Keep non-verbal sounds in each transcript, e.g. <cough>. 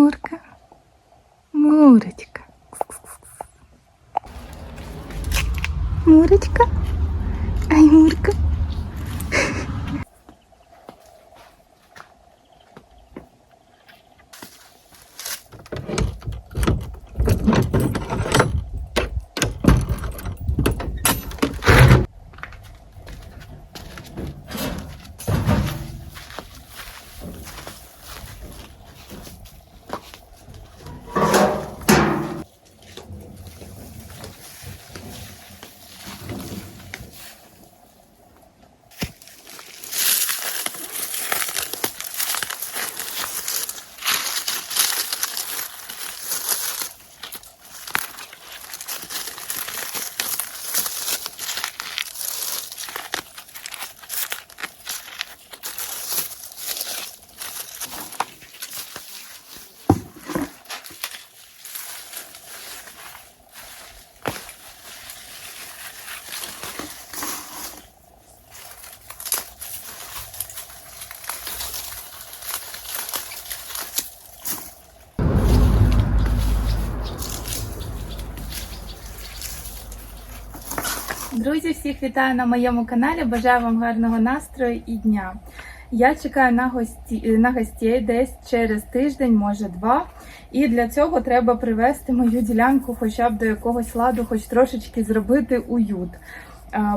Мурка. Мурочка. Мурочка. Ай, Мурка. Друзі, всіх вітаю на моєму каналі. Бажаю вам гарного настрою і дня. Я чекаю на гості на гостей десь через тиждень, може два. І для цього треба привести мою ділянку, хоча б до якогось ладу, хоч трошечки зробити уют.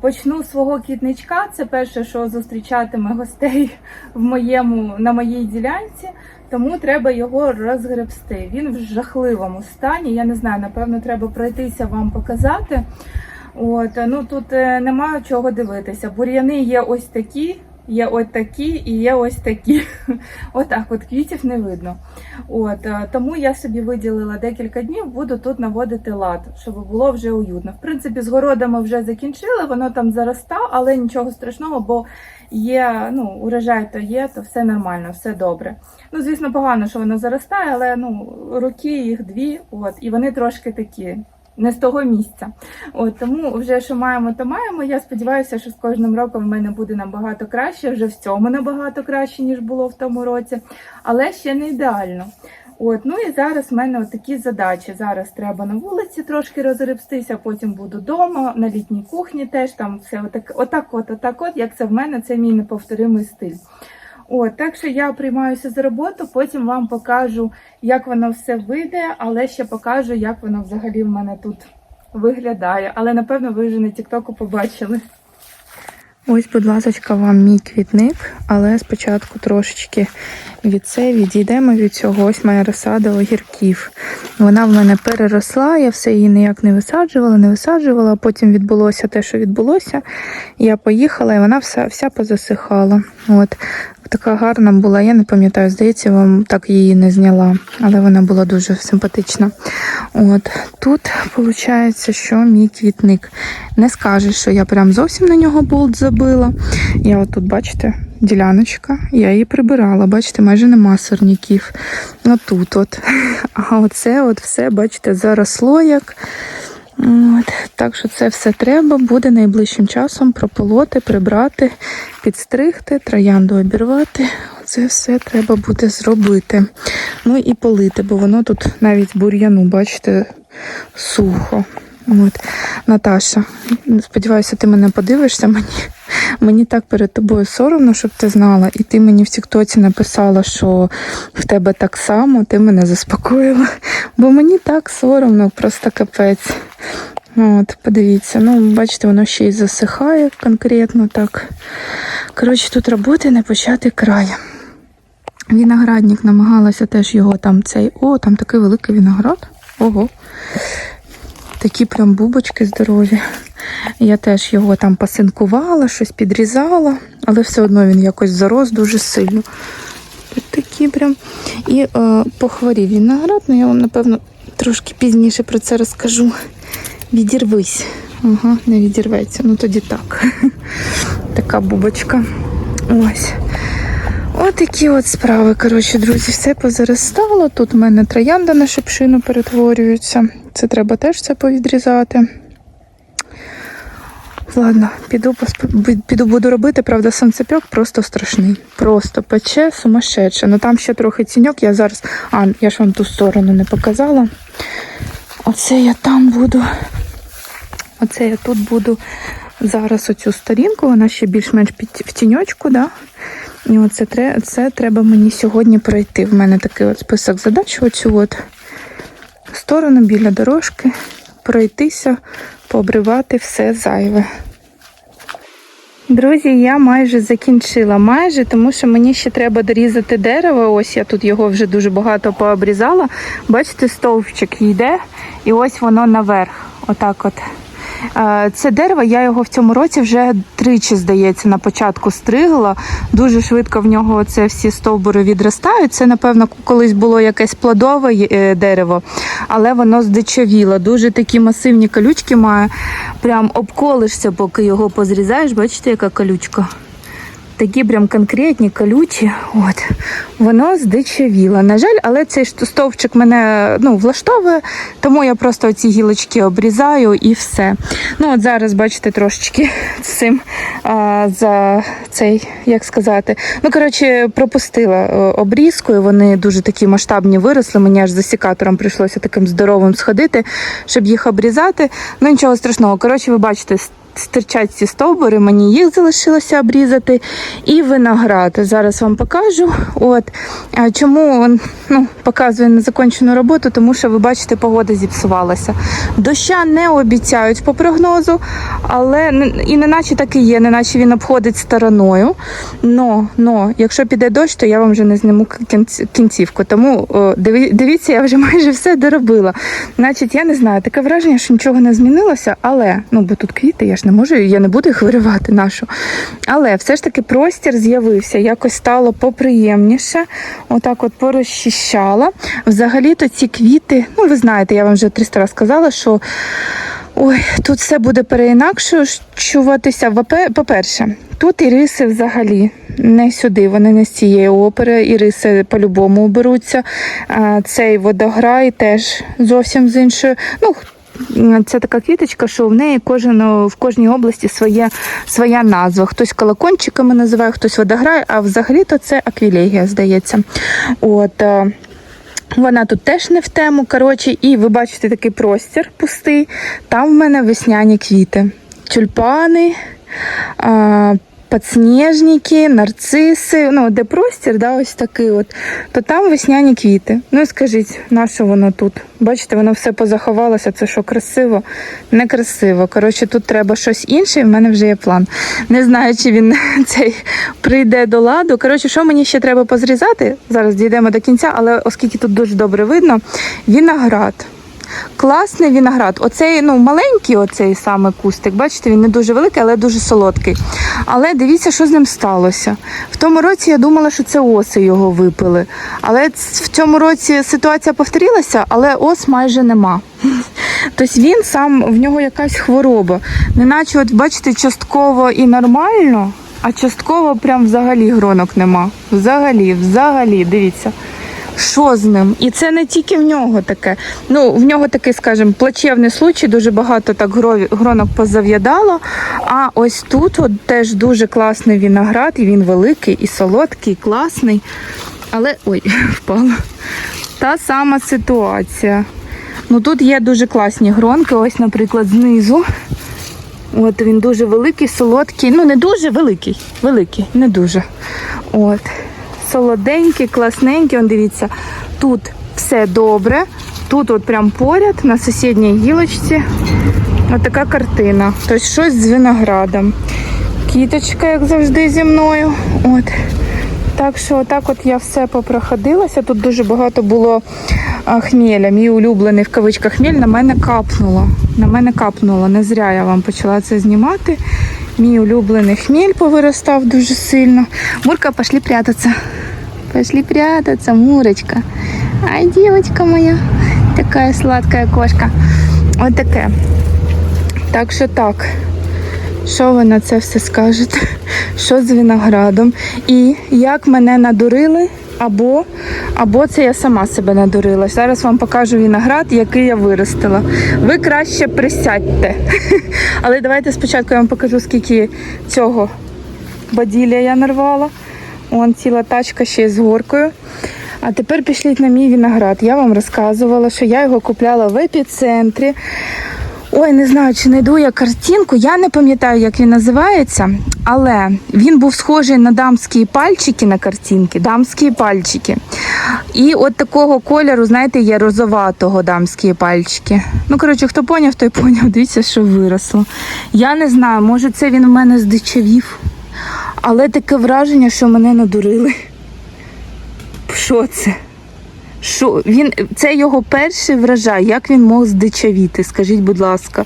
Почну з свого квітничка. Це перше, що зустрічатиме гостей в моєму на моїй ділянці. Тому треба його розгребсти. Він в жахливому стані. Я не знаю, напевно, треба пройтися вам показати. От, ну тут е, немає чого дивитися. Бур'яни є ось такі, є ось такі і є ось такі. <laughs> Отак, от квітів не видно. От, е, тому я собі виділила декілька днів, буду тут наводити лад, щоб було вже уютно. В принципі, з городами вже закінчили, воно там зароста, але нічого страшного, бо є, ну, урожай то є, то все нормально, все добре. Ну, звісно, погано, що воно заростає, але ну, роки їх дві, от, і вони трошки такі не з того місця. От тому вже що маємо, то маємо. Я сподіваюся, що з кожним роком в мене буде набагато краще. Вже в цьому набагато краще, ніж було в тому році, але ще не ідеально. От, ну і зараз в мене такі задачі. Зараз треба на вулиці трошки розрибстися, потім буду вдома, на літній кухні теж там все отак, отак, от, отак, от, як це в мене, це мій неповторимий стиль. От, так що я приймаюся за роботу, потім вам покажу, як воно все вийде, але ще покажу, як воно взагалі в мене тут виглядає. Але напевно ви вже на Тіктоку побачили. Ось, будь ласка, вам мій квітник, але спочатку трошечки від це відійдемо від цього. Ось моя розсада огірків. Вона в мене переросла, я все її ніяк не висаджувала, не висаджувала. а Потім відбулося те, що відбулося. Я поїхала, і вона вся, вся позасихала. От. Така гарна була, я не пам'ятаю, здається, вам так її не зняла, але вона була дуже симпатична. От Тут виходить, що мій квітник. Не скажеш, що я прям зовсім на нього болт забила. Я от тут, бачите, діляночка, я її прибирала, бачите, майже нема сорняків. Отут от. <laughs> А оце от все, бачите, заросло як. От, Так що це все треба буде найближчим часом прополоти, прибрати, підстригти, троянду обірвати. Це все треба буде зробити. Ну і полити, бо воно тут навіть бур'яну, бачите, сухо. От. Наташа, сподіваюся, ти мене подивишся. Мені мені так перед тобою соромно, щоб ти знала. І ти мені в Тіктоці написала, що в тебе так само, ти мене заспокоїла. Бо мені так соромно, просто капець. От, Подивіться, ну, бачите, воно ще й засихає конкретно так. Коротше, тут роботи не почати край. Виноградник намагалася теж його там цей. О, там такий великий виноград. Ого. Такі прям бубочки здорові. Я теж його там пасинкувала, щось підрізала, але все одно він якось зарос дуже сильно. Тут такі прям. І е, похворів виноград, ну я вам, напевно, трошки пізніше про це розкажу. Відірвись. Ага, не відірветься. Ну тоді так. <laughs> Така бубочка. Ось. Отакі от справи. Коротше, друзі, все позаростало. Тут у мене троянда на шипшину перетворюється. Це треба теж це повідрізати. Ладно, піду піду буду робити, правда, сонцепьок просто страшний. Просто пече сумасшедше. Ну там ще трохи ціньок, я зараз. А, я ж вам ту сторону не показала. Оце я там буду. Оце я тут буду зараз оцю сторінку, вона ще більш-менш в тіньочку, да? І оце тре- це треба мені сьогодні пройти. В мене такий от список задач, оцю от сторону біля дорожки, пройтися, пообривати все зайве. Друзі, я майже закінчила. Майже, тому що мені ще треба дорізати дерево. Ось я тут його вже дуже багато пообрізала. Бачите, стовпчик йде, і ось воно наверх. Отак от. Е, Це дерево, я його в цьому році вже тричі, здається, на початку стригла. Дуже швидко в нього це всі стовбури відростають. Це, напевно, колись було якесь плодове е, дерево, але воно здичавіло. Дуже такі масивні колючки має. Прям обколишся, поки його позрізаєш. Бачите, яка колючка? Такі прям конкретні, колючі. От воно здичавіло. На жаль, але цей стовпчик мене ну, влаштовує, тому я просто ці гілочки обрізаю і все. Ну от зараз, бачите, трошечки цим а, за цей, як сказати. Ну, коротше, пропустила е, обрізку, вони дуже такі масштабні виросли. Мені аж за сікатором прийшлося таким здоровим сходити, щоб їх обрізати. Ну нічого страшного. Коротше, ви бачите, стирчать ці стовбури, мені їх залишилося обрізати. І виноград. Зараз вам покажу. От чому ну, показую незакончену роботу, тому що ви бачите, погода зіпсувалася. Доща не обіцяють по прогнозу, але і не наче так і є, не наче він обходить стороною. Но, но якщо піде дощ, то я вам вже не зніму кінцівку. Тому дивіться, я вже <laughs> майже все доробила. Значить, я не знаю, таке враження, що нічого не змінилося, але ну бо тут квіти, я ж не можу, я не буду їх виривати нашу. Але все ж таки простір з'явився, якось стало поприємніше. Отак от порозчищала. Взагалі-то ці квіти, ну ви знаєте, я вам вже 300 разів сказала, що ой, тут все буде переінакшуватися. По-перше, тут іриси взагалі не сюди, вони не з цієї опери. Іриси по-любому оберуться. А, Цей водограй теж зовсім з іншою. Ну, це така квіточка, що в неї кожен, в кожній області своє, своя назва. Хтось колокончиками називає, хтось водограй, а взагалі-то це аквілегія, здається. От, е, вона тут теж не в тему. Коротше, і ви бачите такий простір пустий. Там в мене весняні квіти. Тюльпани, подснежники, нарциси. Ну, де простір, да, ось такий от, то там весняні квіти. Ну і скажіть, на що воно тут? Бачите, воно все позаховалося. Це що красиво? Некрасиво. Коротше, тут треба щось інше, і в мене вже є план. Не знаю, чи він <laughs> цей прийде до ладу. Коротше, що мені ще треба позрізати? Зараз дійдемо до кінця, але оскільки тут дуже добре видно, виноград. Класний виноград. Оцей ну, маленький, оцей саме кустик, бачите, він не дуже великий, але дуже солодкий. Але дивіться, що з ним сталося. В тому році я думала, що це оси його випили. Але в цьому році ситуація повторилася, але ос майже нема. <laughs> Тобто він сам, в нього якась хвороба. Неначе, от бачите, частково і нормально, а частково прям взагалі гронок нема. Взагалі, взагалі, дивіться. Що з ним? І це не тільки в нього таке. Ну, в нього такий, скажімо, плачевний случай, дуже багато так гронок позав'ядало. А ось тут от теж дуже класний виноград, і він великий, і солодкий, і класний. Але ой, <laughs> впало. Та сама ситуація. Ну тут є дуже класні гронки. Ось, наприклад, знизу. От він дуже великий, солодкий. Ну, не дуже великий. Великий, не дуже. От. Солоденький, класненький. Он дивіться, тут все добре. Тут от прям поряд, на сусідній гілочці. Ось така картина. Тобто щось з виноградом. Кіточка, як завжди, зі мною. От. Так що так от я все попроходилася. Тут дуже багато було а, хмеля. Мій улюблений в кавичках хмель на мене капнуло. На мене капнуло. Не зря я вам почала це знімати. Мій улюблений хмель повиростав дуже сильно. Мурка, пошли прятаться. Пошли прятаться, Мурочка. Ай, девочка моя. Такая сладкая кошка. От таке. Так що так. Що ви на це все скажете? Що з виноградом? І як мене надурили Або, або це я сама себе надурила. Зараз вам покажу виноград, який я виростила. Ви краще присядьте. <laughs> Але давайте спочатку я вам покажу, скільки цього баділля я нарвала. Вон ціла тачка ще з горкою. А тепер пішліть на мій виноград. Я вам розказувала, що я його купляла в епіцентрі. Ой, не знаю, чи знайду я картинку. Я не пам'ятаю, як він називається, але він був схожий на дамські пальчики на картинці. Дамські пальчики. І от такого кольору, знаєте, є розоватого дамські пальчики. Ну, коротше, хто поняв, той поняв. Дивіться, що виросло. Я не знаю, може це він у мене здичавів. Але таке враження, що мене надурили. Що це? Що він, Це його перший врожай. Як він мог здичавіти? Скажіть, будь ласка.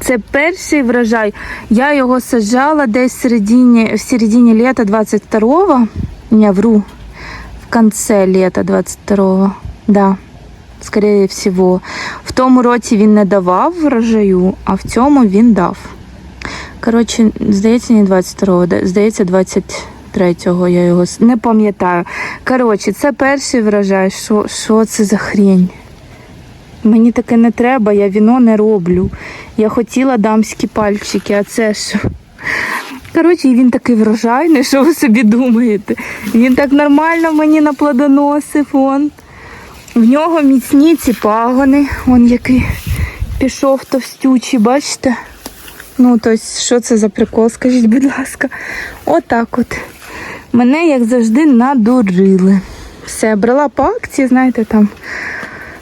Це перший врожай. Я його сажала десь в середині, в середині літа 22-го. Не, вру. В конце літа 22-го. Да. Скоріше всього. В тому році він не давав врожаю, а в цьому він дав. Коротше, здається, не 22-го, здається, 20 третього я його не пам'ятаю. Коротше, це перший врожай. Що що це за хрінь? Мені таке не треба, я віно не роблю. Я хотіла дамські пальчики, а це що? Коротше, він такий врожайний, що ви собі думаєте? Він так нормально мені наплодоносив. он. В нього міцні ці пагони, он який пішов товстючий, бачите? Ну, тобто, що це за прикол, скажіть, будь ласка, отак от. Мене, як завжди, надурили. Все, брала по акції, знаєте, там.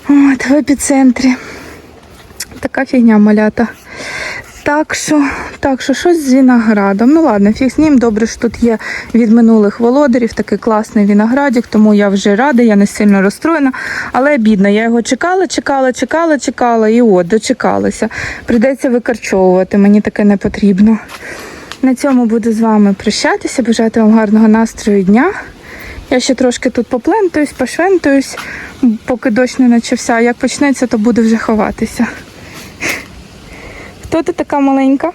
От, в епіцентрі. Така фігня малята. Так що, так що щось з виноградом. Ну ладно, фіг з ним. Добре, що тут є від минулих володарів такий класний виноградик, тому я вже рада, я не сильно розстроєна. Але бідно, я його чекала, чекала, чекала, чекала і от, дочекалася. Прийдеться викорчовувати, мені таке не потрібно. На цьому буду з вами прощатися, бажати вам гарного настрою дня. Я ще трошки тут поплентуюсь, пошвентуюсь, поки дощ не почався. Як почнеться, то буду вже ховатися. Хто ти така маленька?